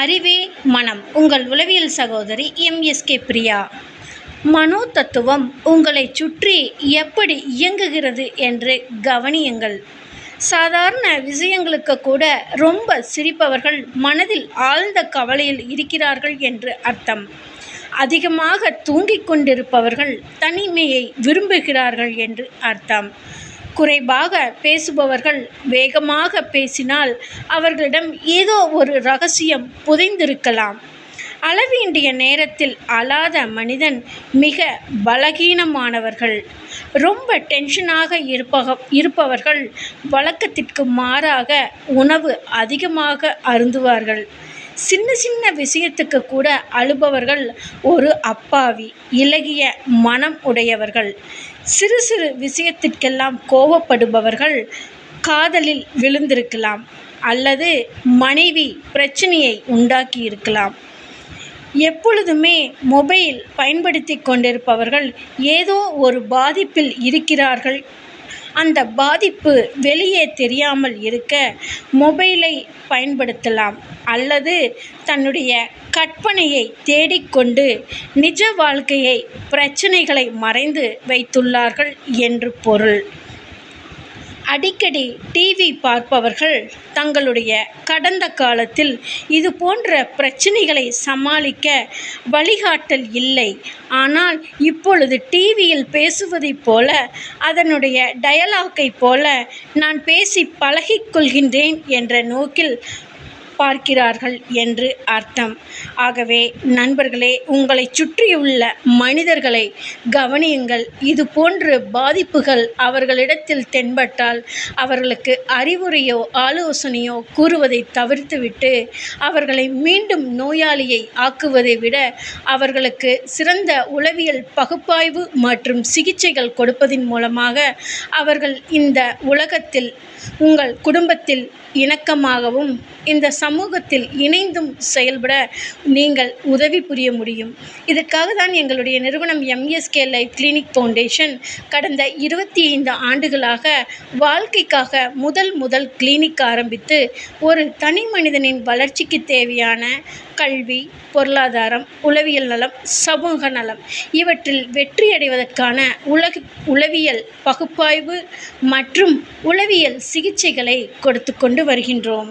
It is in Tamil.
அறிவே மனம். உங்கள் உளவியல் சகோதரி எம்எஸ்கே பிரியா. மனோ தத்துவம் உங்களைச் சுற்றி எப்படி இயங்குகிறது என்று கவனியுங்கள். சாதாரண விஷயங்களுக்கு கூட ரொம்ப சிரிப்பவர்கள் மனதில் ஆழ்ந்த கவலையில் இருக்கிறார்கள் என்று அர்த்தம். அதிகமாக தூங்கிக் கொண்டிருப்பவர்கள் தனிமையை விரும்புகிறார்கள் என்று அர்த்தம். குறைவாக பேசுபவர்கள் வேகமாக பேசினால் அவர்களிடம் ஏதோ ஒரு ரகசியம் புதைந்திருக்கலாம். அளவேண்டிய நேரத்தில் அழாத மனிதன் மிக பலகீனமானவர்கள். ரொம்ப டென்ஷனாக இருப்பக இருப்பவர்கள் வழக்கத்திற்கு மாறாக உணவு அதிகமாக அருந்துவார்கள். சின்ன சின்ன விஷயத்துக்கு கூட அழுபவர்கள் ஒரு அப்பாவி இளகிய மனம் உடையவர்கள். சிறு சிறு விஷயத்திற்கெல்லாம் கோபப்படுபவர்கள் காதலில் விழுந்திருக்கலாம் அல்லது மனைவி பிரச்சனையை உண்டாக்கி இருக்கலாம் எப்பொழுதுமே மொபைல் பயன்படுத்தி கொண்டிருப்பவர்கள் ஏதோ ஒரு பாதிப்பில் இருக்கிறார்கள் அந்த பாதிப்பு வெளியே தெரியாமல் இருக்க மொபைலை பயன்படுத்தலாம் அல்லது தன்னுடைய கற்பனையை தேடிக்கொண்டு நிஜ வாழ்க்கையை பிரச்சனைகளை மறைந்து வைத்துள்ளார்கள் என்று பொருள். அடிக்கடி டிவி பார்ப்பவர்கள் தங்களுடைய கடந்த காலத்தில் இது போன்ற பிரச்சனைகளை சமாளிக்க வழிகாட்டல் இல்லை. ஆனால் இப்பொழுது டிவியில் பேசுவதைப் போல அதனுடைய டயலாக்கை போல நான் பேசி பழகிக்கொள்கின்றேன் என்ற நோக்கில் பார்க்கிறார்கள் என்று அர்த்தம். ஆகவே நண்பர்களே உங்களைச் சுற்றியுள்ள மனிதர்களை கவனியுங்கள். இது போன்ற பாதிப்புகள் அவர்களிடத்தில் தென்பட்டால் அவர்களுக்கு அறிவுரையோ ஆலோசனையோ கூறுவதை தவிர்த்துவிட்டு அவர்களை மீண்டும் நோயாளியை ஆக்குவதை விட அவர்களுக்கு சிறந்த உளவியல் பகுப்பாய்வு மற்றும் சிகிச்சைகள் கொடுப்பதின் மூலமாக அவர்கள் இந்த உலகத்தில் உங்கள் குடும்பத்தில் இணக்கமாகவும் இந்த சமூகத்தில் இணைந்தும் செயல்பட நீங்கள் உதவி புரிய முடியும். இதற்காக தான் எங்களுடைய நிறுவனம் எம்எஸ்கே லைஃப் கிளினிக் ஃபவுண்டேஷன் கடந்த இருபத்தி ஐந்து ஆண்டுகளாக வாழ்க்கைக்காக முதல் முதல் கிளினிக் ஆரம்பித்து ஒரு தனி மனிதனின் வளர்ச்சிக்கு தேவையான கல்வி பொருளாதாரம் உளவியல் நலம் சமூக நலம் இவற்றில் வெற்றியடைவதற்கான உலக உளவியல் பகுப்பாய்வு மற்றும் உளவியல் சிகிச்சைகளை கொடுத்து கொண்டு வருகின்றோம்.